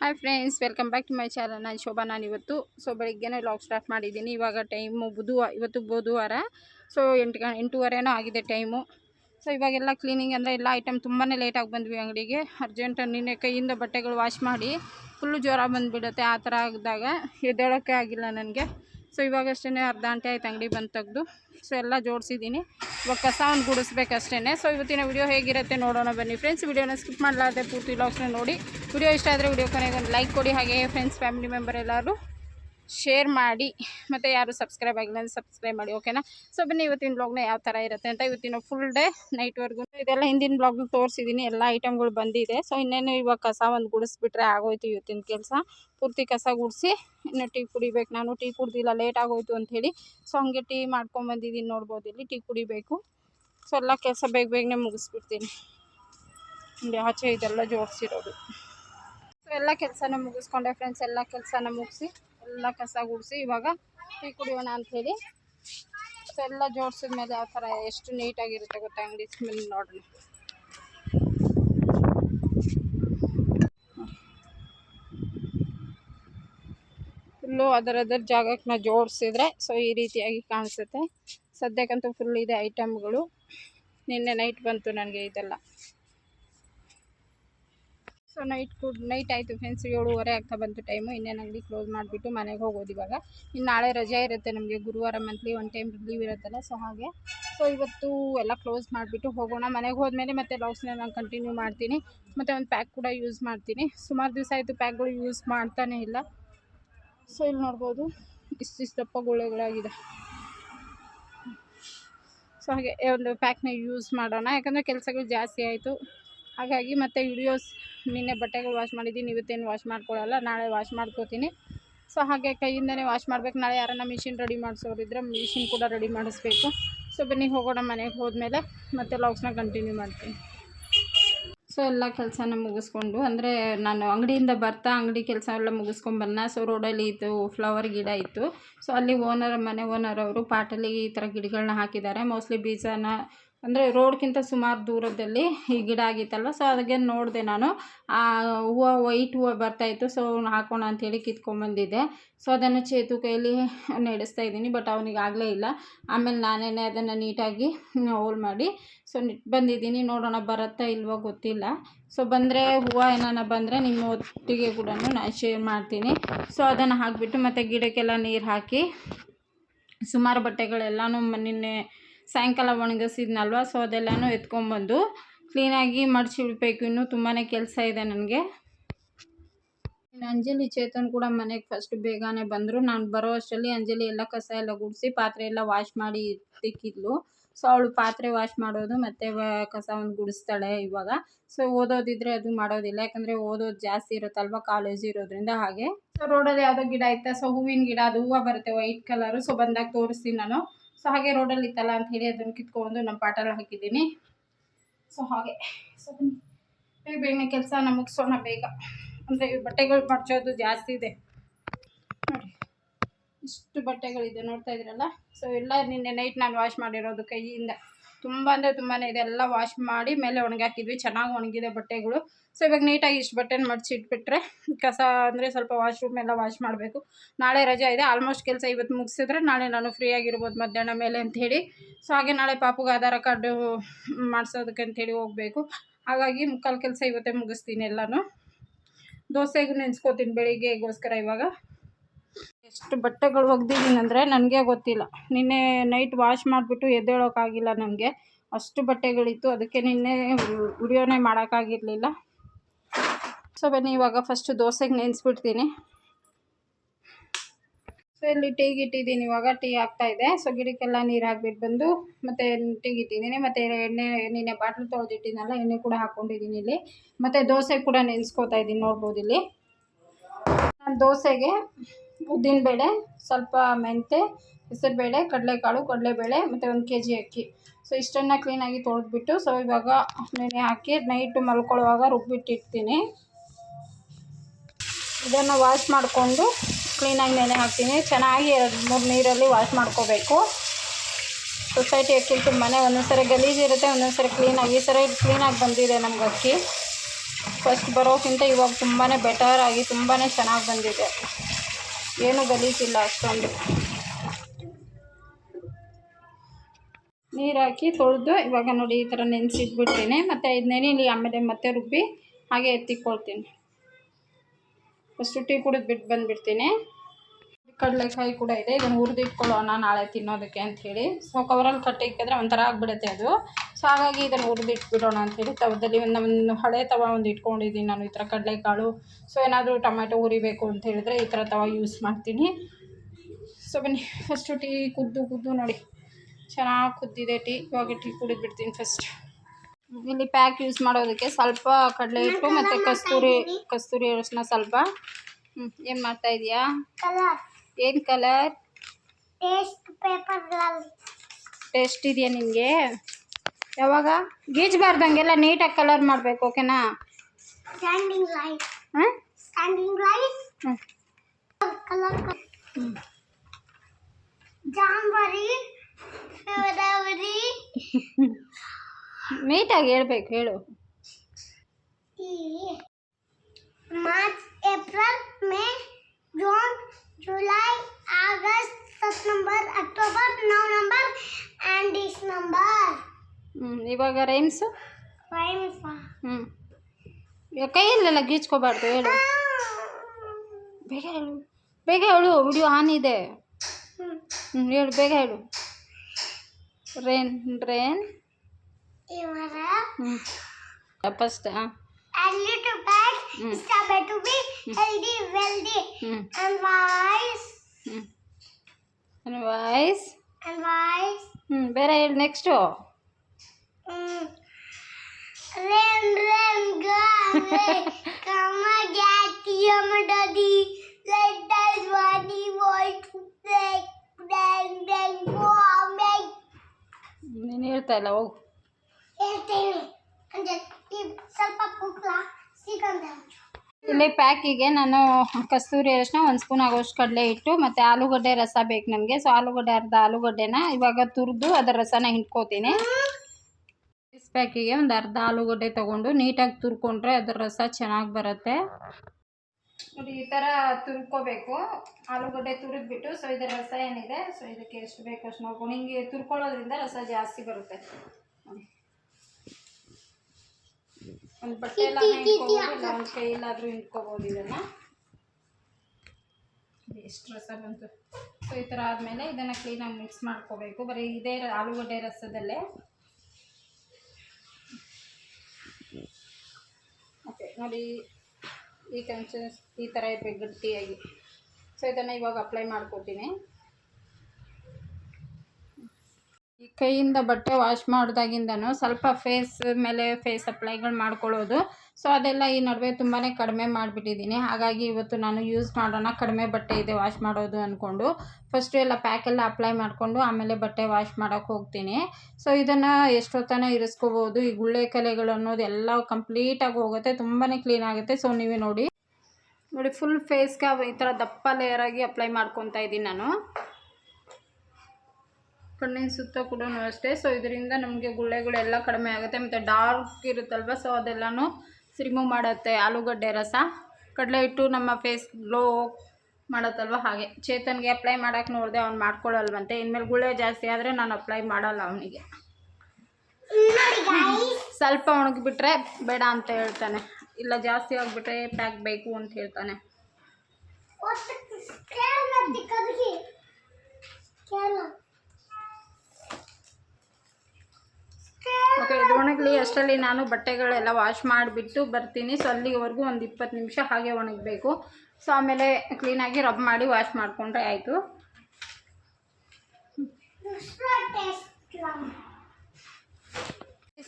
Hi friends welcome back to my channel ನಾನು ಶೋಭಾ, ನಾನು ಇವತ್ತು. ಸೊ ಬೆಳಿಗ್ಗೆನೇ ಲಾಗ್ ಸ್ಟಾರ್ಟ್ ಮಾಡಿದ್ದೀನಿ. ಇವಾಗ ಟೈಮು ಬುಧವಾರ ಇವತ್ತು ಬುಧವಾರ. ಸೊ ಎಂಟು ಗಂಟೆ, ಎಂಟೂವರೆನೋ ಆಗಿದೆ ಟೈಮು ಸೊ ಇವಾಗೆಲ್ಲ ಕ್ಲೀನಿಂಗ್ ಅಂದರೆ ಎಲ್ಲ ಐಟಮ್ ತುಂಬಾ ಲೇಟಾಗಿ ಬಂದ್ವಿ ಅಂಗಡಿಗೆ. ಅರ್ಜೆಂಟ್ ನಿನ್ನೆ ಕೈಯಿಂದ ಬಟ್ಟೆಗಳು ವಾಶ್ ಮಾಡಿ ಫುಲ್ಲು ಜ್ವರ ಬಂದುಬಿಡುತ್ತೆ. ಆ ಥರ ಆಗಿದಾಗ ಎದ್ದೇಳೋಕ್ಕೆ ಆಗಿಲ್ಲ ನನಗೆ. ಸೊ ಇವಾಗಷ್ಟೇ ಅರ್ಧ ಗಂಟೆ ಆಯ್ತು ಅಂಗಡಿ ಬಂದು ತೆಗೆದು. ಸೊ, ಎಲ್ಲ ಜೋಡಿಸಿದ್ದೀನಿ. ಇವಾಗ ಕಸ ಒಂದು ಗುಡಿಸ್ಬೇಕಷ್ಟೇ ಸೊ, ಇವತ್ತಿನ ವಿಡಿಯೋ ಹೇಗಿರುತ್ತೆ ನೋಡೋಣ ಬನ್ನಿ ಫ್ರೆಂಡ್ಸ್ ವಿಡಿಯೋನ ಸ್ಕಿಪ್ ಮಾಡಲಾರ್ದೆ ಪೂರ್ತಿ ಲಾಸ್ಟ್ನ ನೋಡಿ. ವಿಡಿಯೋ ಇಷ್ಟ ಆದರೆ ವಿಡಿಯೋ ಕೊನೆಗೆ ಒಂದು ಲೈಕ್ ಕೊಡಿ. ಹಾಗೆ ಫ್ರೆಂಡ್ಸ್ ಫ್ಯಾಮಿಲಿ ಮೆಂಬರ್ ಎಲ್ಲರೂ ಶೇರ್ ಮಾಡಿ, ಮತ್ತು ಯಾರು ಸಬ್ಸ್ಕ್ರೈಬ್ ಆಗಿಲ್ಲ ಅಂದರೆ ಸಬ್ಸ್ಕ್ರೈಬ್ ಮಾಡಿ ಓಕೆನಾ ಸೊ ಬನ್ನಿ, ಇವತ್ತಿನ ಬ್ಲಾಗ್ನ ಯಾವ ಥರ ಇರುತ್ತೆ ಅಂತ ಇವತ್ತಿನ ಫುಲ್ ಡೇ ನೈಟ್ವರೆಗೂ ಇದೆಲ್ಲ ಹಿಂದಿನ ಬ್ಲಾಗ್ ತೋರಿಸಿದ್ದೀನಿ ಎಲ್ಲ ಐಟಮ್ಗಳು ಬಂದಿದೆ. ಸೊ ಇನ್ನೇನು ಇವಾಗ ಕಸ ಒಂದು ಗುಡಿಸ್ಬಿಟ್ರೆ ಆಗೋಯ್ತು ಇವತ್ತಿನ ಕೆಲಸ. ಪೂರ್ತಿ ಕಸ ಗುಡಿಸಿ, ಇನ್ನು ಟೀ ಕುಡಿಬೇಕು. ನಾನು ಟೀ ಕುಡ್ದಿಲ್ಲ ಲೇಟ್ ಆಗೋಯ್ತು ಅಂಥೇಳಿ ಸೊ ಹಂಗೆ ಟೀ ಮಾಡ್ಕೊಂಬಂದಿದ್ದೀನಿ ನೋಡ್ಬೋದು ಇಲ್ಲಿ ಟೀ ಕುಡಿಬೇಕು? ಸೊ ಎಲ್ಲ ಕೆಲಸ ಬೇಗ ಬೇಗನೆ ಮುಗಿಸ್ಬಿಡ್ತೀನಿ. ಇಲ್ಲಿ ಆಚೆ ಇದೆಲ್ಲ ಜೋಡಿಸಿರೋದು. ಸೊ ಎಲ್ಲ ಕೆಲಸನ ಮುಗಿಸ್ಕೊಂಡೆ ಫ್ರೆಂಡ್ಸ್ ಎಲ್ಲ ಕೆಲಸನ ಮುಗಿಸಿ. ಎಲ್ಲ ಕಸ ಗುಡಿಸಿ ಇವಾಗ ಟೀ ಕುಡಿಯೋಣ ಅಂಥೇಳಿ ಸೊ ಎಲ್ಲ ಜೋಡಿಸಿದ ಮೇಲೆ ಯಾವ ಥರ ಎಷ್ಟು ನೀಟಾಗಿರುತ್ತೆ ಗೊತ್ತಾ ಅಂಗಡಿ ಸ್ಮೆಲ್ ನೋಡ್ರಿ. ಫುಲ್ಲು ಅದರದರ ಜಾಗಕ್ಕೆ ನಾವು ಜೋಡಿಸಿದ್ರೆ ಸೊ ಈ ರೀತಿಯಾಗಿ ಕಾಣಿಸುತ್ತೆ. ಸದ್ಯಕ್ಕಂತೂ ಫುಲ್ ಇದೆ ಐಟಮ್ಗಳು ನಿನ್ನೆ ನೈಟ್ ಬಂತು ನನಗೆ ಇದೆಲ್ಲ. ಸೊ ನೈಟ್ ಕುಡ್ ನೈಟ್ ಆಯಿತು ಫ್ರೆಂಡ್ಸ್ ಏಳುವರೆ ಆಗ್ತಾ ಬಂತು ಟೈಮು ಇನ್ನೇನು ಅಂಗಡಿ ಕ್ಲೋಸ್ ಮಾಡಿಬಿಟ್ಟು ಮನೆಗೆ ಹೋಗೋದು ಇವಾಗ. ಇನ್ನು ನಾಳೆ ರಜೆ ಇರುತ್ತೆ ನಮಗೆ. ಗುರುವಾರ ಮಂತ್ಲಿ ಒನ್ ಟೈಮ್ ಲೀವ್ ಇರುತ್ತಲ್ಲ ಸೊ ಹಾಗೆ. ಸೊ ಇವತ್ತು ಎಲ್ಲ ಕ್ಲೋಸ್ ಮಾಡಿಬಿಟ್ಟು ಹೋಗೋಣ. ಮನೆಗೆ ಹೋದ್ಮೇಲೆ ಮತ್ತೆ ಲೌಸ್ನ ನಾನು ಕಂಟಿನ್ಯೂ ಮಾಡ್ತೀನಿ. ಮತ್ತು ಒಂದು ಪ್ಯಾಕ್ ಕೂಡ ಯೂಸ್ ಮಾಡ್ತೀನಿ. ಸುಮಾರು ದಿವಸ ಆಯಿತು ಪ್ಯಾಕ್ಗಳು ಯೂಸ್ ಮಾಡ್ತಾನೇ ಇಲ್ಲ. ಸೊ ಇಲ್ಲಿ ನೋಡ್ಬೋದು. ಇಷ್ಟು ಇಷ್ಟು ದಪ್ಪ ಗುಳೆಗಳಾಗಿದೆ ಸೊ ಹಾಗೆ, ಒಂದು ಪ್ಯಾಕ್ನ ಯೂಸ್ ಮಾಡೋಣ. ಯಾಕಂದರೆ ಕೆಲಸಗಳು ಜಾಸ್ತಿ ಆಯಿತು. ಹಾಗಾಗಿ ಮತ್ತೆ ವಿಡಿಯೋಸ್ ನಿನ್ನೆ ಬಟ್ಟೆಗಳು ವಾಶ್ ಮಾಡಿದ್ದೀನಿ, ಇವತ್ತೇನು ವಾಶ್ ಮಾಡ್ಕೊಳ್ಳಲ್ಲ ನಾಳೆ ವಾಶ್ ಮಾಡ್ಕೋತೀನಿ. ಸೊ ಹಾಗೆ ಕೈಯಿಂದನೇ ವಾಶ್ ಮಾಡ್ಬೇಕು. ನಾಳೆ ಯಾರನ್ನ ಮಿಷಿನ್ ರೆಡಿ ಮಾಡಿಸೋರಿದ್ರೆ ಮಿಷಿನ್ ಕೂಡ ರೆಡಿ ಮಾಡಿಸ್ಬೇಕು. ಸೊ ಬನ್ನಿ, ಹೋಗೋಣ ಮನೆಗೆ ಹೋದ್ಮೇಲೆ ಮತ್ತೆ ಲಾಕ್ಸ್ನ ಕಂಟಿನ್ಯೂ ಮಾಡ್ತೀನಿ. ಸೊ ಎಲ್ಲ ಕೆಲಸನ ಮುಗಿಸ್ಕೊಂಡು, ಅಂದರೆ ನಾನು ಅಂಗಡಿಯಿಂದ ಬರ್ತಾ ಅಂಗಡಿ ಕೆಲಸ ಎಲ್ಲ ಮುಗಿಸ್ಕೊಂಬನ್ನ ಸೊ ರೋಡಲ್ಲಿ ಇತ್ತು ಫ್ಲವರ್ ಗಿಡ ಇತ್ತು. ಸೊ ಅಲ್ಲಿ ಓನರ್ ಮನೆ ಓನರ್ ಅವರು ಪಾಟಲ್ಲಿ ಈ ಥರ ಗಿಡಗಳನ್ನ ಹಾಕಿದ್ದಾರೆ. ಮೋಸ್ಟ್ಲಿ ಬೀಜನ ಅಂದರೆ ರೋಡ್ಗಿಂತ ಸುಮಾರು ದೂರದಲ್ಲಿ ಈ ಗಿಡ ಆಗಿತ್ತಲ್ವ? ಸೊ ಅದಕ್ಕೆ ನೋಡಿದೆ ನಾನು. ಆ, ಹೂವು ವೈಟ್ ಹೂವು ಬರ್ತಾಯಿತ್ತು ಸೊ ಅವ್ನು ಹಾಕೋಣ ಅಂಥೇಳಿ ಕಿತ್ಕೊಂಡ್ಬಂದಿದ್ದೆ ಸೊ ಅದನ್ನು ಚೇತು ಕೈಯಲ್ಲಿ ನಡೆಸ್ತಾ ಇದ್ದೀನಿ ಬಟ್ ಅವನಿಗೆ ಆಗಲೇ ಇಲ್ಲ. ಆಮೇಲೆ ನಾನೇ ಅದನ್ನು ನೀಟಾಗಿ ಹೋಲ್ ಮಾಡಿ ಸೊ ಬಂದಿದ್ದೀನಿ. ನೋಡೋಣ ಬರುತ್ತಾ ಇಲ್ವೋ ಗೊತ್ತಿಲ್ಲ. ಸೊ ಬಂದರೆ ಹೂವು ಏನಾನ ಬಂದರೆ ನಿಮ್ಮ ಒಟ್ಟಿಗೆ ಕೂಡ ನಾನು ಶೇರ್ ಮಾಡ್ತೀನಿ. ಸೊ ಅದನ್ನು ಹಾಕಿಬಿಟ್ಟು ಮತ್ತು ಗಿಡಕ್ಕೆಲ್ಲ ನೀರು ಹಾಕಿ, ಸುಮಾರು ಬಟ್ಟೆಗಳೆಲ್ಲನೂ ನಿನ್ನೆ ಸಾಯಂಕಾಲ ಒಣಗಿಸಿದ್ನಲ್ವ? ಸೊ ಅದೆಲ್ಲನೂ ಎತ್ಕೊಂಬಂದು ಕ್ಲೀನಾಗಿ ಮಡಚಿಡ್ಬೇಕು ಇನ್ನೂ ತುಂಬಾ ಕೆಲಸ ಇದೆ ನನಗೆ. ಅಂಜಲಿ ಚೇತನ್ ಕೂಡ ಮನೆಗೆ ಫಸ್ಟ್ ಬೇಗನೆ ಬಂದರು. ನಾನು ಬರೋ ಅಷ್ಟರಲ್ಲಿ ಅಂಜಲಿ ಎಲ್ಲ ಕಸ ಎಲ್ಲ ಗುಡಿಸಿ ಪಾತ್ರೆ ಎಲ್ಲ ವಾಶ್ ಮಾಡಿ ಇಟ್ಟಿಕ್ಕಿದ್ಲು ಸೊ ಅವಳು ಪಾತ್ರೆ ವಾಶ್ ಮಾಡೋದು ಮತ್ತು ಕಸ ಒಂದು ಗುಡಿಸ್ತಾಳೆ ಇವಾಗ. ಸೊ ಓದೋದಿದ್ರೆ ಅದು ಮಾಡೋದಿಲ್ಲ. ಯಾಕಂದರೆ ಓದೋದು ಜಾಸ್ತಿ ಇರುತ್ತಲ್ವ? ಕಾಲೇಜ್ ಇರೋದ್ರಿಂದ ಹಾಗೆ. ಸೊ ರೋಡಲ್ಲಿ ಯಾವುದೋ ಗಿಡ ಇತ್ತ? ಸೊ ಹೂವಿನ ಗಿಡ ಅದು ಹೂವು ಬರುತ್ತೆ ವೈಟ್ ಕಲರು ಸೊ ಬಂದಾಗ ತೋರಿಸ್ತೀನಿ ನಾನು. ಸೊ ಹಾಗೆ ರೋಡಲ್ಲಿ ಇತ್ತಲ್ಲ ಅಂತ ಹೇಳಿ ಅದನ್ನು ಕಿತ್ಕೊಂಡು ನಮ್ಮ ಪಾಟಲ್ಲಿ ಹಾಕಿದ್ದೀನಿ. ಸೊ ಹಾಗೆ. ಸೊ ಬೇಗ ಬೇಗನೆ ಕೆಲಸ ಮುಗಿಸೋಣ ಬೇಗ. ಅಂದರೆ ಬಟ್ಟೆಗಳು ಮಡ್ಚೋದು ಜಾಸ್ತಿ ಇದೆ. ನೋಡಿ. ಇಷ್ಟು ಬಟ್ಟೆಗಳಿದೆ, ನೋಡ್ತಾ ಇದ್ದೀರಲ್ಲ? ಸೊ ಎಲ್ಲ ನಿನ್ನೆ ನೈಟ್ ನಾನು ವಾಶ್ ಮಾಡಿರೋದು ಕೈಯಿಂದ. ತುಂಬ ಅಂದರೆ ತುಂಬಾ ಇದೆಲ್ಲ ವಾಶ್ ಮಾಡಿ ಮೇಲೆ ಒಣಗಾಕಿದ್ವಿ ಚೆನ್ನಾಗಿ ಒಣಗಿದೆ ಬಟ್ಟೆಗಳು. ಸೊ ಇವಾಗ ನೀಟಾಗಿ ಇಷ್ಟು ಬಟ್ಟೆನ ಮಡಚಿ ಇಟ್ಬಿಟ್ರೆ ಕಸ ಅಂದರೆ ಸ್ವಲ್ಪ ವಾಶ್ರೂಮ್ ಎಲ್ಲ ವಾಶ್ ಮಾಡಬೇಕು. ನಾಳೆ ರಜೆ ಇದೆ. ಆಲ್ಮೋಸ್ಟ್ ಕೆಲಸ ಇವತ್ತು ಮುಗಿಸಿದ್ರೆ ನಾಳೆ ನಾನು ಫ್ರೀ ಆಗಿರ್ಬೋದು ಮಧ್ಯಾಹ್ನ ಮೇಲೆ ಅಂಥೇಳಿ ಸೊ ಹಾಗೆ ನಾಳೆ ಪಾಪುಗೆ ಆಧಾರ ಕಾರ್ಡು ಮಾಡಿಸೋದಕ್ಕೆ ಅಂಥೇಳಿ ಹೋಗಬೇಕು. ಹಾಗಾಗಿ ಮುಕ್ಕಾಲು ಕೆಲಸ ಇವತ್ತೇ ಮುಗಿಸ್ತೀನಿ ಎಲ್ಲನೂ. ದೋಸೆಗೂ ನೆನೆಸ್ಕೋತೀನಿ ಬೆಳಿಗ್ಗೆಗೋಸ್ಕರ ಇವಾಗ. ಎಷ್ಟು ಬಟ್ಟೆಗಳು ಒಗ್ದಿದ್ದೀನಿ ಅಂದರೆ ನನಗೆ ಗೊತ್ತಿಲ್ಲ. ನಿನ್ನೆ ನೈಟ್ ವಾಶ್ ಮಾಡಿಬಿಟ್ಟು ಎದ್ದೇಳೋಕ್ಕಾಗಿಲ್ಲ ನನಗೆ. ಅಷ್ಟು ಬಟ್ಟೆಗಳಿತ್ತು. ಅದಕ್ಕೆ ನಿನ್ನೆ ವಿಡಿಯೋನೇ ಮಾಡೋಕ್ಕಾಗಿರಲಿಲ್ಲ. ಸೊ ಬನ್ನಿ, ಇವಾಗ ಫಸ್ಟು ದೋಸೆಗೆ ನೆನೆಸ್ಬಿಡ್ತೀನಿ. ಸೊ ಇಲ್ಲಿ ಟೀಗೆ ಇಟ್ಟಿದ್ದೀನಿ ಇವಾಗ ಟೀ ಆಗ್ತಾಯಿದೆ ಸೊ ಗಿಡಕ್ಕೆಲ್ಲ ನೀರು ಹಾಕ್ಬಿಟ್ಟು ಬಂದು ಮತ್ತು ಟೀಗೆ ಇಟ್ಟಿದ್ದೀನಿ ಮತ್ತು ಎಣ್ಣೆ, ನಿನ್ನೆ ಬಾಟ್ಲು ತೊಳೆದಿಟ್ಟಿನಲ್ಲ ಎಣ್ಣೆ ಕೂಡ ಹಾಕ್ಕೊಂಡಿದ್ದೀನಿ ಇಲ್ಲಿ. ಮತ್ತು ದೋಸೆ ಕೂಡ ನೆನೆಸ್ಕೋತಾ ಇದ್ದೀನಿ ನೋಡ್ಬೋದು ಇಲ್ಲಿ. ನಾನು ದೋಸೆಗೆ ಉದ್ದಿನಬೇಳೆ ಸ್ವಲ್ಪ ಮೆಂತೆ ಹೆಸರುಬೇಳೆ ಕಡಲೆಕಾಳು, ಕಡಲೆಬೇಳೆ ಮತ್ತು ಒಂದು ಕೆ ಜಿ ಅಕ್ಕಿ. ಸೊ ಇಷ್ಟನ್ನು ಕ್ಲೀನಾಗಿ ತೊಳೆದ್ಬಿಟ್ಟು ಸೊ ಇವಾಗ ನೆನೆ ಹಾಕಿ ನೈಟ್ ಮಲ್ಕೊಳ್ಳುವಾಗ ರುಬ್ಬಿಟ್ಟಿರ್ತೀನಿ. ಇದನ್ನು ವಾಶ್ ಮಾಡಿಕೊಂಡು ಕ್ಲೀನಾಗಿ ನೆನೆ ಹಾಕ್ತೀನಿ. ಚೆನ್ನಾಗಿ ಎರಡು ಮೂರು ನೀರಲ್ಲಿ ವಾಶ್ ಮಾಡ್ಕೋಬೇಕು. ಸೊಸೈಟಿ ಅಕ್ಕಿ ತುಂಬಾ ಒಂದೊಂದ್ಸರಿ ಗಲೀಜಿರುತ್ತೆ ಒಂದೊಂದ್ಸರಿ ಕ್ಲೀನಾಗಿ ಈ ಸರಿ ಕ್ಲೀನಾಗಿ ಬಂದಿದೆ ನಮ್ಗೆ ಅಕ್ಕಿ. ಫಸ್ಟ್ ಬರೋಕ್ಕಿಂತ ಇವಾಗ ತುಂಬಾ ಬೆಟರ್ ಆಗಿ ತುಂಬಾ ಚೆನ್ನಾಗಿ ಬಂದಿದೆ. ಏನು ಗಲೀಜಿಲ್ಲ ಅಷ್ಟೊಂದು. ನೀರು ಹಾಕಿ ತೊಳೆದು ಇವಾಗ ನೋಡಿ ಈ ಥರ ನೆನೆಸಿಟ್ಬಿಡ್ತೀನಿ. ಮತ್ತು ಇದು ನೆನೆಯಲ್ಲಿ ಆಮೇಲೆ ಮತ್ತೆ ರುಬ್ಬಿ ಹಾಗೆ ಎತ್ತಿಕೊಳ್ತೀನಿ. ಫಸ್ಟು ಟೀ ಕುಡಿದು ಬಿಟ್ಟು ಬಂದುಬಿಡ್ತೀನಿ. ಕಡಲೆಕಾಯಿ ಕೂಡ ಇದೆ. ಇದನ್ನು ಹುರಿದಿಟ್ಕೊಳ್ಳೋಣ ನಾಳೆ ತಿನ್ನೋದಕ್ಕೆ ಅಂಥೇಳಿ. ಸೊ ಕವರಲ್ಲಿ ಕಟ್ಟಿಕ್ಕಿದ್ರೆ ಒಂಥರ ಆಗಿಬಿಡುತ್ತೆ ಅದು. ಸೊ ಹಾಗಾಗಿ ಇದನ್ನು ಹುರಿದಿಟ್ಬಿಡೋಣ ಅಂಥೇಳಿ. ತವದಲ್ಲಿ ಒಂದು ಹಳೆ ತವ ಒಂದು ಇಟ್ಕೊಂಡಿದ್ದೀನಿ ನಾನು ಈ ಥರ ಕಡಲೆಕಾಳು. ಸೊ ಏನಾದರೂ ಟೊಮೆಟೊ ಹುರಿಬೇಕು ಅಂತ ಹೇಳಿದ್ರೆ ಈ ಥರ ತವ ಯೂಸ್ ಮಾಡ್ತೀನಿ. ಸೊ ಬನ್ನಿ ಫಸ್ಟು ಟೀ ಕುದ್ದು ಕುದ್ದು ನೋಡಿ. ಚೆನ್ನಾಗಿ ಕುದ್ದಿದೆ ಟೀ. ಇವಾಗ ಟೀ ಕುಡಿದು ಬಿಡ್ತೀನಿ ಫಸ್ಟ್ ಇಲ್ಲಿ ಪ್ಯಾಕ್ ಯೂಸ್ ಮಾಡೋದಕ್ಕೆ ಸ್ವಲ್ಪ ಕಡಲೆ ಹಿಟ್ಟು ಮತ್ತು ಕಸ್ತೂರಿ ಕಸ್ತೂರಿ ಅರಿಶಿನ ಸ್ವಲ್ಪ. ಹ್ಞೂ ಏನು ಮಾಡ್ತಾ ಏನು ಕಲರ್? ಟೇಸ್ಟ್ ಪೇಪರ್ಗಳಲ್ಲಿ ಟೇಸ್ಟ್ ಇದೆಯಾ ನಿನಗೆ ಯಾವಾಗ? ಗೀಜಬಾರ್ದಂಗೆಲ್ಲ ನೀಟಾಗಿ ಕಲರ್ ಮಾಡಬೇಕು ಓಕೆನಾ ಸ್ಟ್ಯಾಂಡಿಂಗ್ ಲೈಟ್ ಹಾಂ? ಸ್ಟ್ಯಾಂಡಿಂಗ್ ಲೈಟ್ ಹ್ಞೂ ಕಲರ್ ಜಾಂಬರಿ ಫೆಬ್ರವರಿ ನೀಟಾಗಿ ಹೇಳ್ಬೇಕು ಹೇಳು. March April May June July August September October November and December ಹ್ಞೂ ಇವಾಗ ರೈಮ್ಸು ರೈಮ್ಸ್ ಹ್ಞೂ ಇವಾಗ ಕೈಯಲ್ಲೆಲ್ಲ ಗೀಚ್ಕೋಬಾರ್ದು ಹೇಳು. ಬೇಗ ಹೇಳು. ಬೇಗ ಹೇಳು ವಿಡಿಯೋ ಆನ್ ಇದೆ. ಹ್ಞೂ ಹೇಳು ಬೇಗ ಹೇಳು. ರೇನ್ ರೇನ್ ಇವರ ಹ್ಞೂ ಫಸ್ಟ್ ಹಾಂ. and little bag Mm. is better to be healthy, wealthy, ಹ್ಞೂ and wise, ಹ್ಞೂ ವಾಯ್ಸ್ and wise. ಹ್ಞೂ ಬೇರೆ ಹೇಳು next Mm. Rain, rain, go away. Come and get your daddy. Let us money boy to play. Then, then go away. ನೀನು ಹೇಳ್ತಾ ಇಲ್ಲ ಹೋಗು ಹೇಳ್ತೇನೆ ಅಂದ್ರೆ ಈ ಸ್ವಲ್ಪ ಪುಕ್ಲ ಸಿಗಂತ ಇಲ್ಲಿ ಪ್ಯಾಕಿಗೆ ನಾನು ಕಸ್ತೂರಿ ಅರಿಶಿನ ಒಂದು ಸ್ಪೂನ್ ಆಗೋಷ್ಟು ಕಡಲೆ ಇಟ್ಟು ಮತ್ತು ಆಲೂಗಡ್ಡೆ ರಸ ಬೇಕು ನಮಗೆ. ಸೊ ಆಲೂಗಡ್ಡೆ, ಅರ್ಧ ಆಲೂಗಡ್ಡೆನ ಇವಾಗ ತುರಿದು ಅದರ ರಸನ ಹಿಂಡ್ಕೋತೀನಿ. ಇಸ್ ಪ್ಯಾಕಿಗೆ ಒಂದು ಅರ್ಧ ಆಲೂಗಡ್ಡೆ ತೊಗೊಂಡು ನೀಟಾಗಿ ತುರ್ಕೊಂಡ್ರೆ ಅದರ ರಸ ಚೆನ್ನಾಗಿ ಬರುತ್ತೆ. ನೋಡಿ, ಈ ಥರ ತುರ್ಕೋಬೇಕು. ಆಲೂಗಡ್ಡೆ ತುರಿದ್ಬಿಟ್ಟು ಸೊ ಇದರ ರಸ ಏನಿದೆ ಸೊ ಇದಕ್ಕೆ ಎಷ್ಟು ಬೇಕು ಅಷ್ಟು ನೋಡ್ಕೊಂಡು ಹಿಂಗೆ ತುರ್ಕೊಳ್ಳೋದ್ರಿಂದ ರಸ ಜಾಸ್ತಿ ಬರುತ್ತೆ ನೋಡಿ. ಒಂದು ಬಟ್ಟೆ ಎಲ್ಲ ಹಿಂಡ್ಕೋಬೋದು ಒಂದು ಕೈಯಲ್ಲಾದರೂ ಹಿಂಡ್ಕೋಬೋದು ಇದನ್ನು. ಎಷ್ಟು ರಸ ಬಂತು? ಸೊ ಈ ಥರ ಆದಮೇಲೆ ಇದನ್ನು ಕ್ಲೀನಾಗಿ ಮಿಕ್ಸ್ ಮಾಡ್ಕೋಬೇಕು. ಬರೀ ಇದೇ ಆಲೂಗಡ್ಡೆ ರಸದಲ್ಲೇ. ಓಕೆ ನೋಡಿ ಈ ಕನ್ಸಿಸ್ ಈ ಥರ ಇರಬೇಕು ಗಟ್ಟಿಯಾಗಿ. ಸೊ ಇದನ್ನು ಇವಾಗ ಅಪ್ಲೈ ಮಾಡ್ಕೊತೀನಿ ಈ ಕೈಯಿಂದ ಬಟ್ಟೆ ವಾಶ್ ಮಾಡಿದಾಗಿಂದನೂ ಸ್ವಲ್ಪ ಫೇಸ್ ಮೇಲೆ ಫೇಸ್ ಅಪ್ಲೈಗಳು ಮಾಡ್ಕೊಳ್ಳೋದು. ಸೊ ಅದೆಲ್ಲ ಈ ನಡುವೆ ತುಂಬಾ ಕಡಿಮೆ ಮಾಡಿಬಿಟ್ಟಿದ್ದೀನಿ. ಹಾಗಾಗಿ ಇವತ್ತು ನಾನು ಯೂಸ್ ಮಾಡೋಣ, ಕಡಿಮೆ ಬಟ್ಟೆ ಇದೆ ವಾಶ್ ಮಾಡೋದು ಅಂದ್ಕೊಂಡು ಫಸ್ಟು ಎಲ್ಲ ಪ್ಯಾಕೆಲ್ಲ ಅಪ್ಲೈ ಮಾಡಿಕೊಂಡು ಆಮೇಲೆ ಬಟ್ಟೆ ವಾಶ್ ಮಾಡೋಕ್ಕೆ ಹೋಗ್ತೀನಿ. ಸೊ ಇದನ್ನು ಎಷ್ಟೊತ್ತನ ಇರಿಸ್ಕೋಬೋದು, ಈ ಗುಳ್ಳೆ ಕಲೆಗಳು ಅನ್ನೋದು ಎಲ್ಲ ಕಂಪ್ಲೀಟಾಗಿ ಹೋಗುತ್ತೆ ತುಂಬಾ ಕ್ಲೀನ್ ಆಗುತ್ತೆ. ಸೊ ನೀವೇ ನೋಡಿ. ನೋಡಿ ಫುಲ್ ಫೇಸ್ಗೆ ಈ ಥರ ದಪ್ಪ ಲೇಯರಾಗಿ ಅಪ್ಲೈ ಮಾಡ್ಕೊತಾ ಇದ್ದೀನಿ ನಾನು. ಕಣ್ಣಿನ ಸುತ್ತ ಕೂಡ ಅಷ್ಟೇ. ಸೊ ಇದರಿಂದ ನಮಗೆ ಗುಳ್ಳೆಗಳೆಲ್ಲ ಕಡಿಮೆ ಆಗುತ್ತೆ. ಮತ್ತು ಡಾರ್ಕ್ ಇರುತ್ತಲ್ವ? ಸೊ ಅದೆಲ್ಲನೂ ರಿಮೂವ್ ಮಾಡುತ್ತೆ, ಆಲೂಗಡ್ಡೆ ರಸ. ಕಡಲೆ ಹಿಟ್ಟು ನಮ್ಮ ಫೇಸ್ ಗ್ಲೋ ಮಾಡುತ್ತಲ್ವ? ಹಾಗೆ. ಚೇತನ್ಗೆ ಅಪ್ಲೈ ಮಾಡೋಕ್ಕೆ ನೋಡಿದೆ, ಅವ್ನು ಮಾಡ್ಕೊಳ್ಳಲ್ವಂತೆ ಇನ್ಮೇಲೆ ಗುಳ್ಳೆ ಜಾಸ್ತಿ ಆದರೆ ನಾನು ಅಪ್ಲೈ ಮಾಡಲ್ಲ ಅವನಿಗೆ. ಸ್ವಲ್ಪ ಒಣಗಿಬಿಟ್ರೆ ಬೇಡ ಅಂತ ಹೇಳ್ತಾನೆ. ಇಲ್ಲ, ಜಾಸ್ತಿ ಆಗಿಬಿಟ್ರೆ ಪ್ಯಾಕ್ ಬೇಕು ಅಂತ ಹೇಳ್ತಾನೆ. ಕೇರಳ ಓಕೆ ಇದು ಒಣಗಲಿ, ಅಷ್ಟರಲ್ಲಿ ನಾನು ಬಟ್ಟೆಗಳೆಲ್ಲ ವಾಶ್ ಮಾಡಿಬಿಟ್ಟು ಬರ್ತೀನಿ. ಸೊ ಅಲ್ಲಿವರೆಗೂ ಒಂದು ಇಪ್ಪತ್ತು ನಿಮಿಷ ಹಾಗೆ ಒಣಗಬೇಕು. ಸೊ ಆಮೇಲೆ ಕ್ಲೀನಾಗಿ ರಬ್ ಮಾಡಿ ವಾಶ್ ಮಾಡಿಕೊಂಡ್ರೆ ಆಯಿತು.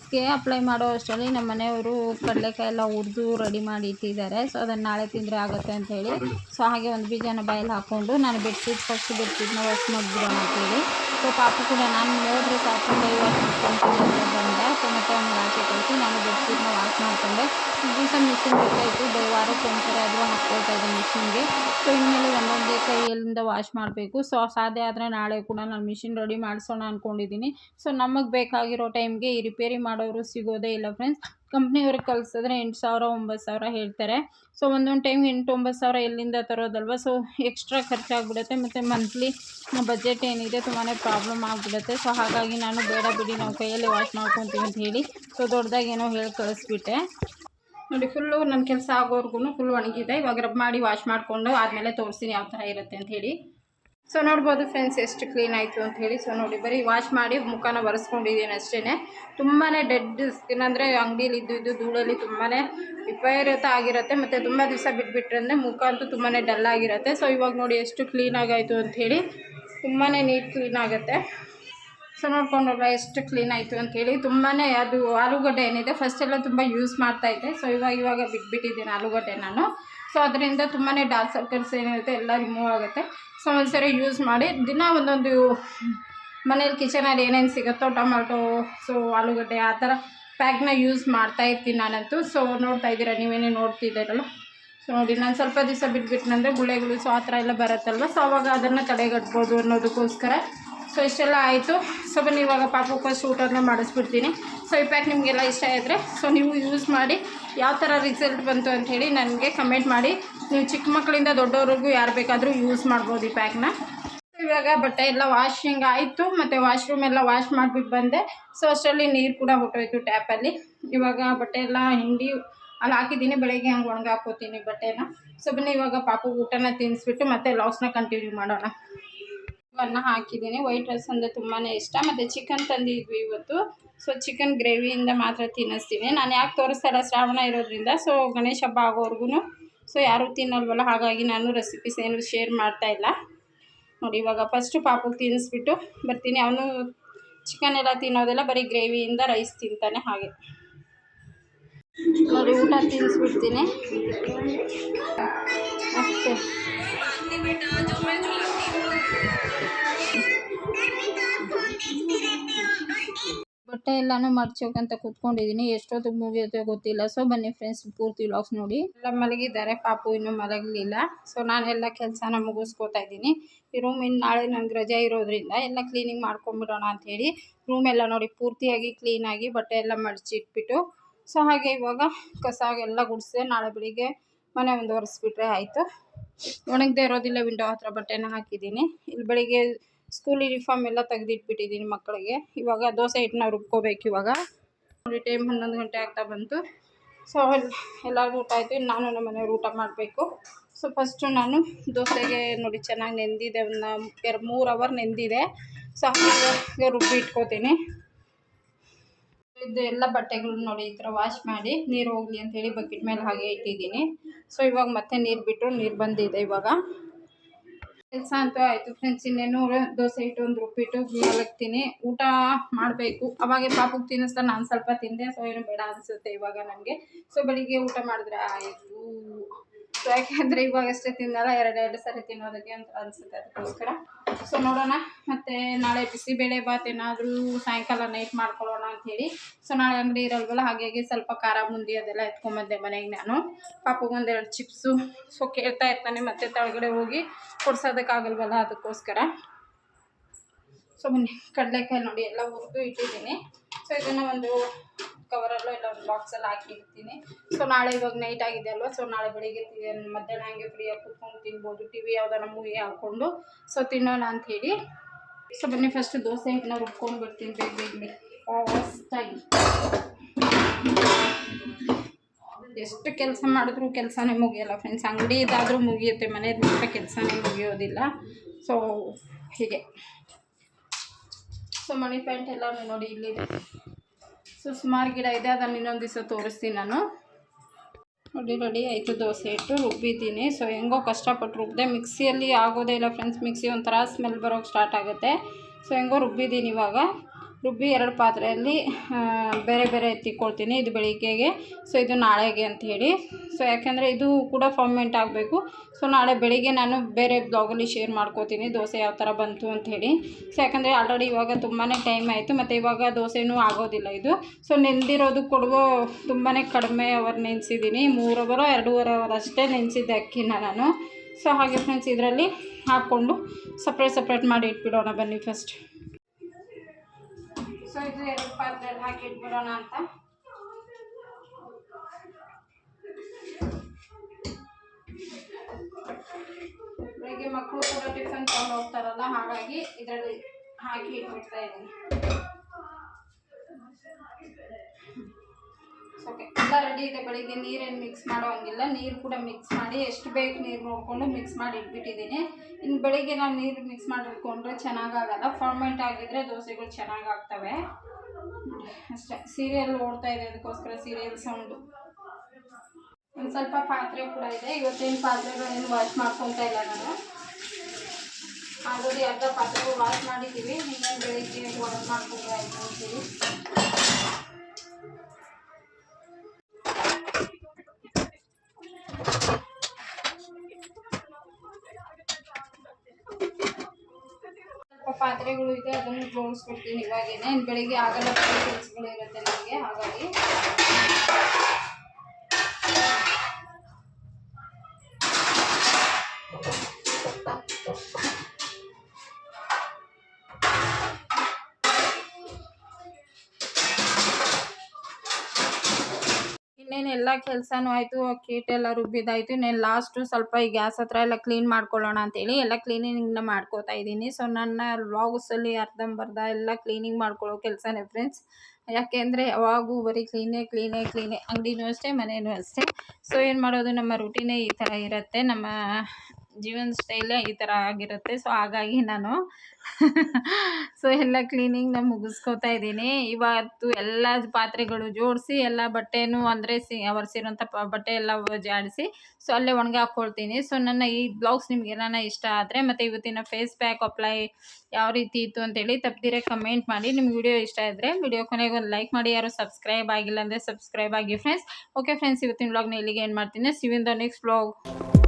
ಫೇಸ್ಗೆ ಅಪ್ಲೈ ಮಾಡೋ ಅಷ್ಟರಲ್ಲಿ ನಮ್ಮ ಮನೆಯವರು ಕಡಲೆಕಾಯಿ ಎಲ್ಲ ಹುರಿದು ರೆಡಿ ಮಾಡಿ ಇಟ್ಟಿದ್ದಾರೆ. ಸೊ ಅದನ್ನು ನಾಳೆ ತಿಂದರೆ ಆಗುತ್ತೆ ಅಂತ ಹೇಳಿ. ಸೊ ಹಾಗೆ ಒಂದು ಬೀಜನ ಬಾಯಲ್ಲಿ ಹಾಕ್ಕೊಂಡು ನಾನು ಬೆಡ್ಶೀಟ್ ಫಸ್ಟ್ ಬೆಡ್ಶೀಟ್ನ ವಾಶ್ ಮಾಡಿಬಿಡೋಣ ಅಂತೇಳಿ ಸೊ ಪಾಪು ಕೂಡ ನಾನು ನೋಡಿದ್ರೆ ಸಾಕು ಕೈ ವಾಶ್ ಅಂತ ಬಂದೆ. ಸೊ ಅವನಿಗೆ ನಾನು ಬೆಡ್ ನಾನು ಬೆಡ್ಶೀಟ್ನ ವಾಶ್ ಮಾಡಿಕೊಂಡೆ ದಿವಸ ಮಿಷಿನ್ ಬೇಕಾಯಿತು ಒಂದ್ಸರಿ ಆದರೂ ಹಾಕ್ಕೊಳ್ತಾ ಇದ್ದೆ ಮಿಷಿನ್ಗೆ ಸೊ ಇನ್ಮೇಲೆ ಒಂದೊಂದೇ ಕೈಯಲ್ಲಿಂದ ವಾಶ್ ಮಾಡಬೇಕು. ಸೊ ಸಾಧ್ಯ ಆದರೆ ನಾಳೆ ಕೂಡ ನಾನು ಮಿಷಿನ್ ರೆಡಿ ಮಾಡಿಸೋಣ ಅಂದ್ಕೊಂಡಿದ್ದೀನಿ ಸೊ ನಮಗೆ ಬೇಕಾಗಿರೋ ಟೈಮ್ಗೆ ಈ ರಿಪೇರಿ ಮಾಡೋರು ಸಿಗೋದೇ ಇಲ್ಲ ಫ್ರೆಂಡ್ಸ್ ಕಂಪ್ನಿಯವ್ರಿಗೆ ಕಳ್ಸಿದ್ರೆ ಎಂಟು ಸಾವಿರ, ಒಂಬತ್ತು ಸಾವಿರ ಹೇಳ್ತಾರೆ. ಸೊ ಒಂದೊಂದು ಟೈಮ್ ಎಂಟು, ಒಂಬತ್ತು ಸಾವಿರ ಎಲ್ಲಿಂದ ತರೋದಲ್ವ? ಸೊ ಎಕ್ಸ್ಟ್ರಾ ಖರ್ಚಾಗ್ಬಿಡುತ್ತೆ ಮತ್ತು ಮಂತ್ಲಿ ಬಜೆಟ್ ಏನಿದೆ ತುಂಬಾ ಪ್ರಾಬ್ಲಮ್ ಆಗಿಬಿಡುತ್ತೆ. ಸೊ ಹಾಗಾಗಿ ನಾನು ಬೇಡ ಬಿಡಿ, ನಾವು ಕೈಯಲ್ಲಿ ವಾಶ್ ಮಾಡ್ಕೊತೀವಿ ಅಂತ ಹೇಳಿ ಸೊ ದೊಡ್ಡದಾಗಿ ಏನೋ ಹೇಳಿ ಕಳಿಸ್ಬಿಟ್ಟೆ. ನೋಡಿ ಫುಲ್ಲು ನನ್ನ ಕೆಲಸ ಆಗೋರ್ಗು ಫುಲ್ ಒಣಗಿದೆ. ಇವಾಗ ರಬ್ ಮಾಡಿ ವಾಶ್ ಮಾಡಿಕೊಂಡು ಆದಮೇಲೆ ತೋರಿಸ್ತೀನಿ ಯಾವ ಥರ ಇರುತ್ತೆ ಅಂತ ಹೇಳಿ. ಸೊ ನೋಡ್ಬೋದು ಫ್ರೆಂಡ್ಸ್ ಎಷ್ಟು ಕ್ಲೀನ್ ಆಯಿತು ಅಂತ ಹೇಳಿ. ಸೊ ನೋಡಿ, ಬರೀ ವಾಶ್ ಮಾಡಿ ಮುಖನ ಒರೆಸ್ಕೊಂಡಿದ್ದೀನಿ ಅಷ್ಟೇ ತುಂಬಾ ಡೆಡ್ ಸ್ಕಿನ್ ಅಂದರೆ ಅಂಗಡಿಲಿ ಇದ್ದು ಇದ್ದು ಧೂಳಲ್ಲಿ ತುಂಬಾ ವಿಪರೀತ ಆಗಿರುತ್ತೆ. ಮತ್ತು ತುಂಬ ದಿವಸ ಬಿಟ್ಬಿಟ್ರೆ ಮುಖ ಅಂತೂ ತುಂಬಾ ಡಲ್ ಆಗಿರುತ್ತೆ. ಸೊ ಇವಾಗ ನೋಡಿ ಎಷ್ಟು ಕ್ಲೀನಾಗಾಯಿತು ಹೇಳಿ. ತುಂಬಾ ನೀಟ್ ಕ್ಲೀನ್ ಆಗುತ್ತೆ. ಸೊ ನೋಡ್ಕೊಂಡ್ರಲ್ಲ ಎಷ್ಟು ಕ್ಲೀನ್ ಆಯಿತು ಅಂತೇಳಿ ತುಂಬಾ ಅದು ಆಲೂಗಡ್ಡೆ ಏನಿದೆ ಫಸ್ಟ್ ಎಲ್ಲ ತುಂಬ ಯೂಸ್ ಮಾಡ್ತಾಯಿದ್ದೆ ಸೊ ಇವಾಗ ಇವಾಗ ಬಿಟ್ಬಿಟ್ಟಿದ್ದೀನಿ ಆಲೂಗಡ್ಡೆ ನಾನು. ಸೊ ಅದರಿಂದ ತುಂಬಾ ಡಾರ್ಕ್ ಸರ್ಕಲ್ಸ್ ಏನಿರುತ್ತೆ ಎಲ್ಲ ರಿಮೂವ್ ಆಗುತ್ತೆ. ಸೊ ಒಂದ್ಸರಿ ಯೂಸ್ ಮಾಡಿ ದಿನ ಒಂದೊಂದು ಮನೇಲಿ ಕಿಚನಲ್ಲಿ ಏನೇನು ಸಿಗುತ್ತೋ ಟೊಮ್ಯಾಟೊ ಸೊ ಆಲೂಗಡ್ಡೆ ಆ ಥರ ಪ್ಯಾಕ್ನ ಯೂಸ್ ಮಾಡ್ತಾ ಇರ್ತೀನಿ ನಾನಂತೂ. ಸೊ ನೋಡ್ತಾ ಇದ್ದೀರಾ, ನೀವೇನೇ ನೋಡ್ತಿದ್ದೀರಲ್ಲ ಸೊ ನೋಡಿ, ನಾನು ಸ್ವಲ್ಪ ದಿವಸ ಬಿಟ್ಬಿಟ್ನಂದರೆ ಗುಳೆಗಳು ಸೊ ಆ ಥರ ಎಲ್ಲ ಬರುತ್ತಲ್ವ? ಸೊ ಅವಾಗ ಅದನ್ನು ತಡೆಗಟ್ಬೋದು ಅನ್ನೋದಕ್ಕೋಸ್ಕರ ಸೊ ಇಷ್ಟೆಲ್ಲ ಆಯಿತು. ಸೊ ಬನ್ನಿ, ಇವಾಗ ಪಾಪಕ್ಕೋಸ್ಕರ ಊಟನ ಮಾಡಿಸ್ಬಿಡ್ತೀನಿ. ಸೊ ಈ ಪ್ಯಾಕ್ ನಿಮಗೆಲ್ಲ ಇಷ್ಟ ಆದರೆ ಸೊ ನೀವು ಯೂಸ್ ಮಾಡಿ ಯಾವ ಥರ ರಿಸಲ್ಟ್ ಬಂತು ಅಂತ ಹೇಳಿ ನನಗೆ ಕಮೆಂಟ್ ಮಾಡಿ. ನೀವು ಚಿಕ್ಕ ಮಕ್ಕಳಿಂದ ದೊಡ್ಡವ್ರಿಗೂ ಯಾರು ಬೇಕಾದರೂ ಯೂಸ್ ಮಾಡ್ಬೋದು ಈ ಪ್ಯಾಕ್ನ ಇವಾಗ ಬಟ್ಟೆ ಎಲ್ಲ ವಾಷಿಂಗ್ ಆಯಿತು. ಮತ್ತು ವಾಶ್ರೂಮ್ ಎಲ್ಲ ವಾಶ್ ಮಾಡಿಬಿಟ್ಟು ಬಂದೆ. ಸೊ ಅಷ್ಟರಲ್ಲಿ ನೀರು ಕೂಡ ಹೊಟ್ಟೋಯ್ತು ಟ್ಯಾಪಲ್ಲಿ ಇವಾಗ ಬಟ್ಟೆ ಎಲ್ಲ ಹಿಂಡಿ ಅಲ್ಲಿ ಹಾಕಿದ್ದೀನಿ. ಬೆಳಗ್ಗೆ ಹಂಗೆ ಒಣಗಾಕೋತೀನಿ ಬಟ್ಟೆನ. ಸೊ ಬನ್ನಿ, ಇವಾಗ ಪಾಪು ಊಟನ ತಿನ್ನಿಸ್ಬಿಟ್ಟು ಮತ್ತೆ ಲಾಸ್ನ ಕಂಟಿನ್ಯೂ ಮಾಡೋಣ. ಅನ್ನ ಹಾಕಿದ್ದೀನಿ. ವೈಟ್ ರೈಸ್ ಅಂದರೆ ತುಂಬಾ ಇಷ್ಟ. ಮತ್ತು ಚಿಕನ್ ತಂದಿದ್ವಿ ಇವತ್ತು. ಸೊ ಚಿಕನ್ ಗ್ರೇವಿಯಿಂದ ಮಾತ್ರ ತಿನ್ನಿಸ್ತೀನಿ. ನಾನು ಯಾಕೆ ತೋರಿಸ್ತಾರ ಶ್ರಾವಣ ಇರೋದ್ರಿಂದ. ಸೊ ಗಣೇಶ ಹಬ್ಬ ಆಗೋರ್ಗು ಸೊ ಯಾರೂ ತಿನ್ನಲ್ವಲ್ಲ? ಹಾಗಾಗಿ ನಾನು ರೆಸಿಪೀಸ್ ಏನು ಶೇರ್ ಮಾಡ್ತಾ ಇಲ್ಲ. ನೋಡಿ, ಇವಾಗ ಫಸ್ಟು ಪಾಪುಗೆ ತಿನ್ನಿಸ್ಬಿಟ್ಟು ಬರ್ತೀನಿ. ಅವನು ಚಿಕನ್ ಎಲ್ಲ ತಿನ್ನೋದೆಲ್ಲ ಬರೀ ಗ್ರೇವಿಯಿಂದ ರೈಸ್ ತಿಂತಾನೆ ಹಾಗೆ. ನೋಡಿ, ಊಟ ತಿನ್ನಿಸ್ಬಿಡ್ತೀನಿ. ಅಷ್ಟೇ ಬಟ್ಟೆ ಎಲ್ಲಾನು ಮಡ್ಚೋಕಂತ ಕೂತ್ಕೊಂಡಿದ್ದೀನಿ ಎಷ್ಟೊತ್ತಿಗೆ ಮುಗಿಯುತ್ತೆ ಗೊತ್ತಿಲ್ಲ. ಸೊ ಬನ್ನಿ ಫ್ರೆಂಡ್ಸ್ ಪೂರ್ತಿ ವ್ಲಾಗ್ಸ್ ನೋಡಿ. ಎಲ್ಲ ಮಲಗಿದ್ದಾರೆ. ಪಾಪು ಇನ್ನೂ ಮಲಗಲಿಲ್ಲ. ಸೊ ನಾನೆಲ್ಲ ಕೆಲಸನ ಮುಗಿಸ್ಕೋತಾ ಇದ್ದೀನಿ. ಈ ರೂಮ್ ಇನ್ನು ನಾಳೆ ನಂಗೆ ರಜೆ ಇರೋದ್ರಿಂದ ಎಲ್ಲ ಕ್ಲೀನಿಂಗ್ ಮಾಡ್ಕೊಂಬಿಡೋಣ ಅಂಥೇಳಿ ರೂಮ್ ಎಲ್ಲ ನೋಡಿ ಪೂರ್ತಿಯಾಗಿ ಕ್ಲೀನಾಗಿ ಬಟ್ಟೆ ಎಲ್ಲ ಮಡಚಿಟ್ಬಿಟ್ಟು ಸೊ ಹಾಗೆ ಇವಾಗ ಕಸ ಎಲ್ಲ ಗುಡಿಸಿದೆ. ನಾಳೆ ಬೆಳಿಗ್ಗೆ ಮನೆ ಒಂದು ಒರೆಸ್ಬಿಟ್ರೆ ಆಯಿತು. ಒಣಗದೆ ಇರೋದಿಲ್ಲ, ವಿಂಡೋ ಹತ್ರ ಬಟ್ಟೆನ ಹಾಕಿದ್ದೀನಿ. ಇಲ್ಲಿ ಬೆಳಿಗ್ಗೆ ಸ್ಕೂಲ್ ಯೂನಿಫಾರ್ಮ್ ಎಲ್ಲ ತೆಗೆದಿಟ್ಬಿಟ್ಟಿದ್ದೀನಿ ಮಕ್ಕಳಿಗೆ. ಇವಾಗ ದೋಸೆ ಹಿಟ್ಟನ್ನ ರುಬ್ಕೋಬೇಕು ಇವಾಗ. ನೋಡಿ ಟೈಮ್ ಹನ್ನೊಂದು ಗಂಟೆ ಆಗ್ತಾ ಬಂತು. ಸೊ ಎಲ್ಲರಿಗೂ ಊಟ ಆಯಿತು. ನಾನು ನಮ್ಮ ಮನೆಯವ್ರು ಊಟ ಮಾಡಬೇಕು. ಸೊ ಫಸ್ಟು ನಾನು ದೋಸೆಗೆ ನೋಡಿ, ಚೆನ್ನಾಗಿ ನೆಂದಿದೆ. ಒಂದು ಎರಡು ಮೂರು ಅವರ್ ನೆಂದಿದೆ. ಸೊ ಹಾಗೆ ರುಬ್ಬಿ ಇಟ್ಕೋತೀನಿ. ಇದು ಎಲ್ಲ ಬಟ್ಟೆಗಳು ನೋಡಿ, ಈ ಥರ ವಾಶ್ ಮಾಡಿ ನೀರು ಹೋಗಲಿ ಅಂತೇಳಿ ಬಕೆಟ್ ಮೇಲೆ ಹಾಗೆ ಇಟ್ಟಿದ್ದೀನಿ. ಸೊ ಇವಾಗ ಮತ್ತೆ ನೀರು ಬಿಟ್ಟು ನೀರು ಬಂದಿದೆ ಇವಾಗ. ಕೆಲಸ ಅಂತೂ ಆಯಿತು ಫ್ರೆಂಡ್ಸ್ ಇನ್ನೇನು ದೋಸೆ ಇಟ್ಟು ಒಂದು ರುಬ್ಬಿಟ್ಟು ಮಲಗ್ತೀನಿ ಊಟ ಮಾಡಬೇಕು. ಅವಾಗೆ ಪಾಪಕ್ಕೆ ತಿನ್ನಿಸ್ತಾ ನಾನು ಸ್ವಲ್ಪ ತಿಂದೆ ಸೊ ಏನು ಬೇಡ ಅನಿಸುತ್ತೆ ಇವಾಗ ನನಗೆ ಸೊ ಬೆಳಿಗ್ಗೆ ಊಟ ಮಾಡಿದ್ರೆ ಆಯಿತು. ಸೊ ಇವಾಗ ಅಷ್ಟೇ ತಿನ್ನಲ್ಲ ಎರಡು ಎರಡು ಸರಿ ತಿನ್ನೋದಕ್ಕೆ ಅಂತ ಅನಿಸುತ್ತೆ ಅದಕ್ಕೋಸ್ಕರ. ಸೊ ನೋಡೋಣ. ಮತ್ತು ನಾಳೆ ಬಿಸಿಬೇಳೆ ಬಾತ್ ಏನಾದರೂ ಸಾಯಂಕಾಲ ನೈಟ್ ಮಾಡ್ಕೊಳ್ಳೋಣ ಅಂಥೇಳಿ ಸೊ ನಾಳೆ ಅಂಗಡಿ ಇರಲ್ವಲ್ಲ, ಹಾಗಾಗಿ ಸ್ವಲ್ಪ ಖಾರ ಮುಂದಿ ಅದೆಲ್ಲ ಎತ್ಕೊಂಬಂದೆ ಮನೆಗೆ ನಾನು. ಪಾಪಗೆ ಒಂದೆರಡು ಚಿಪ್ಸು ಸೊ ಕೇಳ್ತಾ ಇರ್ತಾನೆ ಮತ್ತೆ ತಳಗಡೆ ಹೋಗಿ ಕೊಡ್ಸೋದಕ್ಕಾಗಲ್ವಲ್ಲ ಅದಕ್ಕೋಸ್ಕರ. ಸೊ ಬನ್ನಿ. ಕಡಲೆಕಾಯಿ ನೋಡಿ, ಎಲ್ಲ ಹುರಿದು ಇಟ್ಟಿದ್ದೀನಿ. ಸೊ ಇದನ್ನು ಒಂದು ಕವರಲ್ಲೂ ಇಲ್ಲ ಒಂದು ಬಾಕ್ಸಲ್ಲಿ ಹಾಕಿರ್ತೀನಿ. ಸೊ ನಾಳೆ ಇವಾಗ ನೈಟ್ ಆಗಿದೆ ಅಲ್ವಾ? ಸೊ ನಾಳೆ ಬೆಳಿಗ್ಗೆ ಮಧ್ಯಾಹ್ನ ಹಂಗೆ ಫ್ರೀಯಾಗಿ ಕುತ್ಕೊಂಡು ತಿನ್ಬೋದು. ಟಿ ವಿ ಯಾವ್ದಾರ ಮೂವಿ ಹಾಕ್ಕೊಂಡು ಸೊ ತಿನ್ನೋಣ ಅಂಥೇಳಿ ಸೊ ಬನ್ನಿ ಫಸ್ಟ್ ದೋಸೆ ಹಿಟ್ಟನ್ನ ರುಬ್ಕೊಂಡು ಬರ್ತೀನಿ ಬೇಗ ಬೇಗನೆ ಫಾಸ್ಟಾಗಿ ಎಷ್ಟು ಕೆಲಸ ಮಾಡಿದ್ರು ಕೆಲಸನೇ ಮುಗಿಯಲ್ಲ ಫ್ರೆಂಡ್ಸ್ ಅಂಗಡಿ ಇದಾದರೂ ಮುಗಿಯುತ್ತೆ ಮನೆ ಮಾತ್ರ ಕೆಲಸನೇ ಮುಗಿಯೋದಿಲ್ಲ. ಸೊ ಹೀಗೆ. ಸೊ ಮಣಿ ಪ್ಯಾಂಟ್ ಎಲ್ಲ ನೋಡಿ ಇಲ್ಲಿದೆ. ಸೊ, ಸುಮಾರು ಗಿಡ ಇದೆ, ಅದನ್ನು ಇನ್ನೊಂದು ದಿವಸ ತೋರಿಸ್ತೀನಿ ನಾನು. ನೋಡಿ ರೆಡಿ ಆಯಿತು ದೋಸೆ ಇಟ್ಟು ರುಬ್ಬಿದ್ದೀನಿ. ಸೊ, ಹೆಂಗೋ ಕಷ್ಟಪಟ್ಟು ರುಬ್ಬಿದೆ ಮಿಕ್ಸಿಯಲ್ಲಿ ಆಗೋದೇ ಇಲ್ಲ ಫ್ರೆಂಡ್ಸ್ ಮಿಕ್ಸಿ ಒಂಥರ ಸ್ಮೆಲ್ ಬರೋಕ್ಕೆ ಸ್ಟಾರ್ಟ್ ಆಗುತ್ತೆ. ಸೊ, ಹೆಂಗೋ ರುಬ್ಬಿದ್ದೀನಿ ಇವಾಗ. ರುಬ್ಬಿ ಎರಡು ಪಾತ್ರೆಯಲ್ಲಿ ಬೇರೆ ಬೇರೆ ಎತ್ತಿಕೊಳ್ತೀನಿ ಇದು ಬೆಳಿಗ್ಗೆಗೆ. ಸೊ ಇದು ನಾಳೆಗೆ ಅಂತ ಹೇಳಿ. ಸೊ ಯಾಕೆಂದರೆ ಇದು ಕೂಡ ಫರ್ಮೆಂಟ್ ಆಗಬೇಕು. ಸೊ ನಾಳೆ ಬೆಳಿಗ್ಗೆ ನಾನು ಬೇರೆ ಬ್ಲಾಗಲ್ಲಿ ಶೇರ್ ಮಾಡ್ಕೋತೀನಿ ದೋಸೆ ಯಾವ ಥರ ಬಂತು ಅಂತ ಹೇಳಿ. ಸೊ ಯಾಕಂದರೆ ಆಲ್ರೆಡಿ ಇವಾಗ ತುಂಬಾ ಟೈಮ್ ಆಯಿತು, ಮತ್ತು ಇವಾಗ ದೋಸೆನೂ ಆಗೋದಿಲ್ಲ ಇದು. ಸೊ ನೆಂದಿರೋದು ಕೊಡುವ ತುಂಬಾ ಕಡಿಮೆ ಅವರ್ ನೆನೆಸಿದ್ದೀನಿ ಮೂರು ಅವರೋ ಎರಡೂವರೆ ಅವರ್ ಅಷ್ಟೇ ನೆನೆಸಿದ್ದೆ ಅಕ್ಕಿನ ನಾನು. ಸೊ ಹಾಗೆ ಫ್ರೆಂಡ್ಸ್ ಇದರಲ್ಲಿ ಹಾಕ್ಕೊಂಡು ಸಪ್ರೇಟ್ ಸಪ್ರೇಟ್ ಮಾಡಿ ಇಟ್ಬಿಡೋಣ ಬನ್ನಿ ಫಸ್ಟ್ ಸೊ ಇದು ಎರಡು ಪಾತ್ರೆಯಲ್ಲಿ ಹಾಕಿ ಇಟ್ಬಿಡೋಣ ಅಂತ. ಬೆಳಿಗ್ಗೆ ಮಕ್ಕಳು ಕೂಡ ಟಿಫನ್ ತಗೊಂಡು ಹೋಗ್ತಾರಲ್ಲ, ಹಾಗಾಗಿ ಇದರಲ್ಲಿ ಹಾಕಿ ಇಟ್ಬಿಡ್ತಾ ಇದ್ದೀನಿ ಓಕೆ. ಎಲ್ಲ ರೆಡಿ ಇದೆ ಬೆಳಿಗ್ಗೆ, ನೀರೇನು ಮಿಕ್ಸ್ ಮಾಡೋ ಹಂಗಿಲ್ಲ ನೀರು ಕೂಡ ಮಿಕ್ಸ್ ಮಾಡಿ, ಎಷ್ಟು ಬೇಕು ನೀರು ನೋಡಿಕೊಂಡು ಮಿಕ್ಸ್ ಮಾಡಿ ಇಟ್ಬಿಟ್ಟಿದ್ದೀನಿ. ಇನ್ನು ಬೆಳಿಗ್ಗೆ ನಾವು ನೀರು ಮಿಕ್ಸ್ ಮಾಡಿಟ್ಕೊಂಡ್ರೆ ಚೆನ್ನಾಗಾಗಲ್ಲ. ಫರ್ಮೆಂಟ್ ಆಗಿದ್ರೆ ದೋಸೆಗಳು ಚೆನ್ನಾಗಾಗ್ತವೆ. ಅಷ್ಟೇ. ಸೀರಿಯಲ್ ಓಡ್ತಾ ಇದೆ ಅದಕ್ಕೋಸ್ಕರ ಸೀರಿಯಲ್ ಸೌಂಡು. ಒಂದು ಸ್ವಲ್ಪ ಪಾತ್ರೆ ಕೂಡ ಇದೆ. ಇವತ್ತೇನು ಪಾತ್ರೆಗಳೇನು ವಾಶ್ ಮಾಡ್ಕೊತಾ ಇಲ್ಲ ನಾನು. ಆಲ್ರೆಡಿ ಅರ್ಧ ಪಾತ್ರೆಗಳು ವಾಶ್ ಮಾಡಿದ್ದೀವಿ ಇನ್ನೇನು ಬೆಳಿಗ್ಗೆ ವಾಶ್ ಮಾಡ್ಕೊಂಡು ಆಯಿತು ಅಂತೀವಿ ಸ್ವಲ್ಪ ಪಾತ್ರೆಗಳು ಇದೆ ಅದನ್ನು ಜೋಡಿಸ್ಬಿಡ್ತೀನಿ ಇವಾಗೇನೆ. ಬೆಳಿಗ್ಗೆ ಆಗಲ್ಲ ಕೆಲಸಗಳು ಇರುತ್ತೆ ನನಗೆ ಹಾಗಾಗಿ. ಇನ್ನೇನು ಎಲ್ಲ ಕೆಲಸನೂ ಆಯಿತು ಕೀಟೆಲ್ಲ ರುಬ್ಬಿದ್ದಾಯಿತು ಇನ್ನೇನು ಲಾಸ್ಟು ಸ್ವಲ್ಪ ಈ ಗ್ಯಾಸ್ ಹತ್ರ ಎಲ್ಲ ಕ್ಲೀನ್ ಮಾಡ್ಕೊಳ್ಳೋಣ ಅಂತೇಳಿ ಎಲ್ಲ ಕ್ಲೀನಿಂಗ್ನ ಮಾಡ್ಕೋತಾ ಇದ್ದೀನಿ. ಸೊ ನನ್ನ ವ್ಲಾಗ್ಸಲ್ಲಿ ಅರ್ಧಂಬರ್ಧ ಎಲ್ಲ ಕ್ಲೀನಿಂಗ್ ಮಾಡ್ಕೊಳ್ಳೋ ಕೆಲಸನೇ ಫ್ರೆಂಡ್ಸ್ ಯಾಕೆಂದರೆ ಯಾವಾಗೂ ಬರೀ ಕ್ಲೀನೇ ಕ್ಲೀನೇ ಕ್ಲೀನೇ ಅಂಗಡಿನೂ ಅಷ್ಟೇ, ಮನೇನೂ ಅಷ್ಟೇ. ಸೊ ಏನು ಮಾಡೋದು? ನಮ್ಮ ರುಟೀನೇ ಈ ಥರ ಇರುತ್ತೆ. ನಮ್ಮ ಜೀವನ ಸ್ಟೈಲೇ ಈ ಥರ ಆಗಿರುತ್ತೆ. ಸೊ ಹಾಗಾಗಿ ನಾನು ಸೊ ಎಲ್ಲ ಕ್ಲೀನಿಂಗ್ ನಾನು ಮುಗಿಸ್ಕೋತಾ ಇದ್ದೀನಿ. ಇವತ್ತು ಎಲ್ಲ ಪಾತ್ರೆಗಳು ಜೋಡಿಸಿ, ಎಲ್ಲ ಬಟ್ಟೆನೂ ಅಂದರೆ ಸಿ ಒರೆಸಿರೋಂಥ ಬಟ್ಟೆ ಎಲ್ಲ ಜಾಡಿಸಿ ಸೊ ಅಲ್ಲೇ ಒಣಗಿ ಹಾಕ್ಕೊಳ್ತೀನಿ. ಸೊ ನನ್ನ ಈ ಬ್ಲಾಗ್ಸ್ ನಿಮ್ಗೆ ಏನಾನ ಇಷ್ಟ ಆದರೆ ಮತ್ತು ಇವತ್ತಿನ ಫೇಸ್ ಪ್ಯಾಕ್ ಅಪ್ಲೈ ಯಾವ ರೀತಿ ಇತ್ತು ಅಂತೇಳಿ ತಪ್ಪದಿರೇ ಕಮೆಂಟ್ ಮಾಡಿ. ನಿಮ್ಗೆ ವಿಡಿಯೋ ಇಷ್ಟ ಇದ್ದರೆ ವಿಡಿಯೋ ಕೊನೆಗೆ ಒಂದು ಲೈಕ್ ಮಾಡಿ. ಯಾರು ಸಬ್ಸ್ಕ್ರೈಬ್ ಆಗಿಲ್ಲ ಅಂದರೆ ಸಬ್ಸ್ಕ್ರೈಬ್ ಆಗಿ ಫ್ರೆಂಡ್ಸ್ ಓಕೆ ಫ್ರೆಂಡ್ಸ್ ಇವತ್ತಿನ ಬ್ಲಾಗ್ನ ಇಲ್ಲಿಗೆ ಏನು ಮಾಡ್ತೀನಿ. ಸಿವಿನ್ ದ ನೆಕ್ಸ್ಟ್ ಬ್ಲಾಗ್